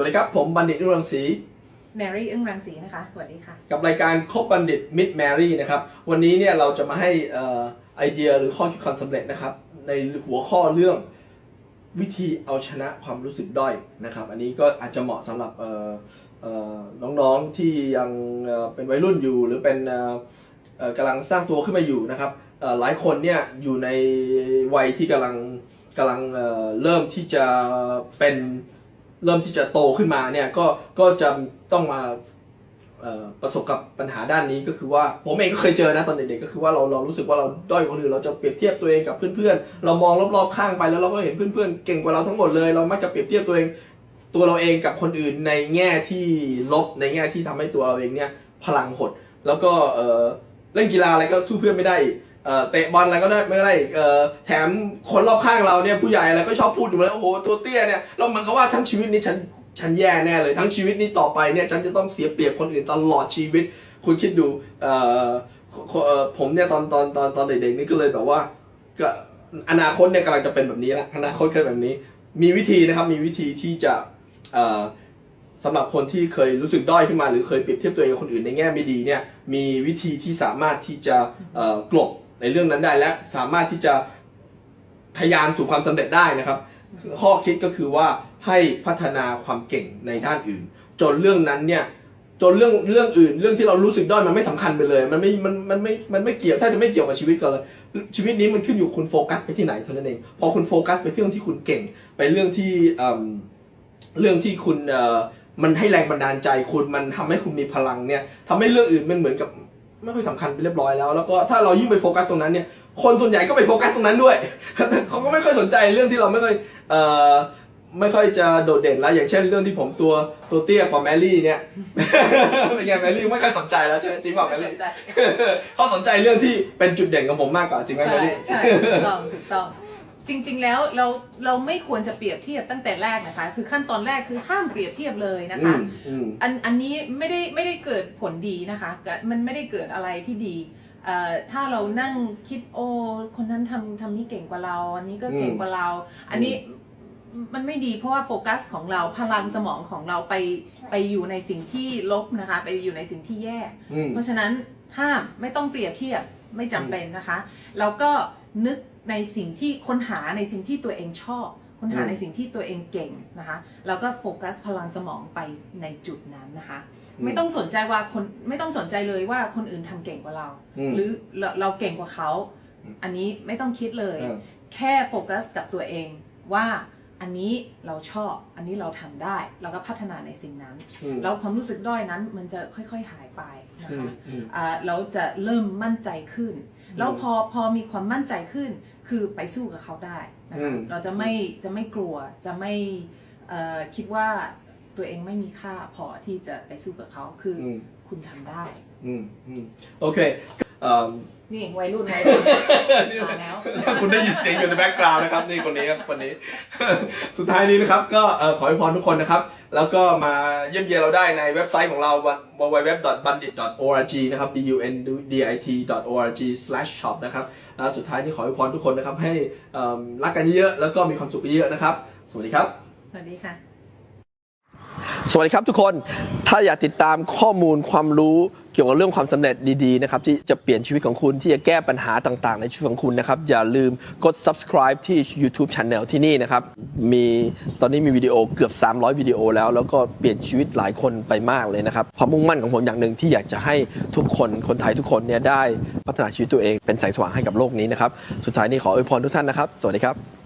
วัสดีครับ ผมบัณฑิตรุ่งรังสีแมรี่อึ้งรังสีนะคะ สวัสดีค่ะ กับรายการคบบัณฑิตมิดแมรี่นะครับ วันนี้เนี่ยเราจะมาให้เอ่อไอเดียหรือข้อคิดความสำเร็จนะครับ ในหัวข้อเรื่องวิธีเอาชนะความรู้สึกด้อยนะครับ อันนี้ก็อาจจะเหมาะสำหรับเอ่อเอ่อน้องๆที่ยังเอ่อเป็นวัยรุ่นอยู่ หรือเป็นเอ่อเอ่อกำลังสร้างตัวขึ้นมาอยู่นะครับเอ่อหลายคนเนี่ยอยู่ในวัยที่กำลังกำลังเอ่อเริ่มที่จะเป็น เริ่มที่จะโตขึ้นมาเนี่ยก็ก็จะต้องมาประสบกับปัญหาด้านนี้ก็คือว่าผมเองก็เคยเจอนะตอนเด็กๆก็คือว่าเราเรารู้สึกว่าเราด้อยกว่าคนอื่นเราจะเปรียบเทียบตัวเองกับเพื่อนๆเรามองรอบๆข้างไปแล้วเราก็เห็นเพื่อนๆเก่งกว่าเราทั้งหมดเลยเรามักจะเปรียบเทียบตัวเองตัวเราเองกับคนอื่นในแง่ที่ลบในแง่ที่ทำให้ตัวเราเองเนี่ยพลังหด แล้วก็เล่นกีฬาอะไรก็สู้เพื่อนไม่ได้ เตะบอลอะไรก็ได้ไม่ได้อีกแถมคนรอบข้างเราเนี่ยผู้ใหญ่อะไรก็ชอบพูดอยู่เลยโอ้โหตัวเตี้ยเนี่ยเราเหมือนกับว่าทั้งชีวิตนี้ฉันฉันแย่แน่เลยทั้งชีวิตนี้ต่อไปเนี่ยฉันจะต้องเสียเปรียบคนอื่นตลอดชีวิต คุณคิดดูเออเออผมเนี่ยตอนตอนตอนตอนเด็กๆนี่ก็เลยแบบว่าก็อนาคตเนี่ยกำลังจะเป็นแบบนี้ละอนาคตเคือแบบนี้ มีวิธีนะครับมีวิธีที่จะเออสำหรับคนที่เคยรู้สึกด้อยขึ้นมาหรือเคยเปรียบเทียบตัวเองกับคนอื่นในแง่ไม่ดีเนี่ยมีวิธีที่สามารถที่จะกลบ ในเรื่องนั้นได้และสามารถที่จะทะยานสู่ความสำเร็จได้นะครับ ข้อคิดก็คือว่าให้พัฒนาความเก่งในด้านอื่น จนเรื่องนั้นเนี่ยจนเรื่องเรื่องอื่น เรื่องที่เรารู้สึกด้อยมันไม่สำคัญไปเลย มันไม่มันมันไม่มันไม่เกี่ยวถ้าจะไม่เกี่ยวกับชีวิตก็เลยชีวิตนี้มันขึ้นอยู่คุณโฟกัสไปที่ไหนเท่านั้นเองพอคุณโฟกัสไปเรื่องที่คุณเก่ง ไปเรื่องที่เอิ่มเรื่องที่คุณเอ่อมันให้แรงบันดาลใจคุณมันทำให้คุณมีพลังเนี่ยทำให้เรื่องอื่นมันเหมือนกับ ไม่ค่อยสำคัญไปเรียบร้อยแล้ว แล้วก็ถ้าเรายิ่งไปโฟกัสตรงนั้นเนี่ย คนส่วนใหญ่ก็ไปโฟกัสตรงนั้นด้วยเขาก็ไม่ค่อยสนใจเรื่องที่เราไม่ค่อยเอ่อไม่ค่อยจะโดดเด่นแล้ว อย่างเช่นเรื่องที่ผมตัวตัวเตี้ยกว่าแมรี่เนี่ยเป็นไงแมรี่ไม่ค่อยสนใจแล้วใช่ไหมจริงเปล่าแมสรี่นใจเขาสนใจเรื่องที่เป็นจุดเด่นของผมมากกว่าจริงไหมแมใช่รี่ ใช่ถูกต้องถูกต้อง จริง ๆ แล้วเราเราไม่ควรจะเปรียบเทียบตั้งแต่แรกนะคะ คือขั้นตอนแรกคือห้ามเปรียบเทียบเลยนะอืคะ มอืม อันอันนี้ไม่ได้ไม่ได้เกิดผลดีนะคะก็มันไม่ได้เกิดอะไรที่ดีเอ่อถ้าเรานั่งคิดโอ้คนนั้นทำทำนี่เก่งกว่าเรา อันนี้ก็เก่งกว่าเรา อันนี้มันไม่ดีเพราะว่าโฟกัสของเราพลังสมองของเราไปไปอยู่ในสิ่งที่ลบนะคะ ไปอยู่ในสิ่งที่แย่ อืม เพราะฉะนั้นห้ามไม่ต้องเปรียบเทียบไม่จำเป็นนะคะ แล้วก็ นึกในสิ่งที่ค้นหาในสิ่งที่ตัวเองชอบค้นหาอืมในสิ่งที่ตัวเองเก่งนะคะแล้วก็โฟกัสพลังสมองไปในจุดนั้นนะคะ ไม่ต้องสนใจว่าคนไม่ต้องสนใจเลยว่าคนอื่นทำเก่งกว่าเราอืมหรือเราเราเก่งกว่าเขา อันนี้ไม่ต้องคิดเลยเออแค่โฟกัสกับตัวเองว่าอันนี้เราชอบ อันนี้เราทำได้ เราก็พัฒนาในสิ่งนั้นอืมแล้วความรู้สึกด้อยนั้นมันจะค่อยๆหายไปนะอืมคะอืมอ่าเราจะเริ่มมั่นใจขึ้น แล้วพอพอมีความมั่นใจขึ้น คือไปสู้กับเขาได้นะอืคะมเราจะไม่จะไม่กลัวจะไม่เอ่อคิดว่าตัวเองไม่มีค่าพอที่จะไปสู้กับเขาคือออืมคุณทำได้อืมอืมโอเค เอ่อ นี่วัยรุ่นวัยรุ่นมาแล้ว ถ้าคุณได้ยินเสียงอยู่ในแบ็กกราวด์นะครับนี่คนนี้ครับคนนี้ สุดท้ายนี้นะครับก็เอ่อขอให้พรทุกคนนะครับ แล้วก็มาเยี่ยมเยียนเราได้ในเว็บไซต์ของเรา www.bandit.org นะครับ b u n d i t org shop นะครับแล้วสุดท้ายนี้ขอให้พรทุกคนนะครับให้เอิ่มรักกันเยอะๆแล้วก็มีความสุขเยอะๆนะครับ สวัสดีครับ สวัสดีค่ะ สวัสดีครับทุกคน ถ้าอยากติดตามข้อมูลความรู้เกี่ยวกับเรื่องความสำเร็จดีๆนะครับที่จะเปลี่ยนชีวิตของคุณที่จะแก้ปัญหาต่างๆ ในชีวิตของคุณนะครับอย่าลืมกด subscribe ที่ YouTube Channel ที่นี่นะครับมีตอนนี้มีวิดีโอเกือบ 300 วิดีโอแล้ว แล้วก็เปลี่ยนชีวิตหลายคนไปมากเลยนะครับความมุ่งมั่นของผมอย่างหนึ่งที่อยากจะให้ทุกคนคนไทยทุกคนเนี่ยได้พัฒนาชีวิตตัวเองเป็นแสงสว่างให้กับโลกนี้นะครับสุดท้ายนี้ขออวยพรทุกท่านนะครับ สวัสดีครับ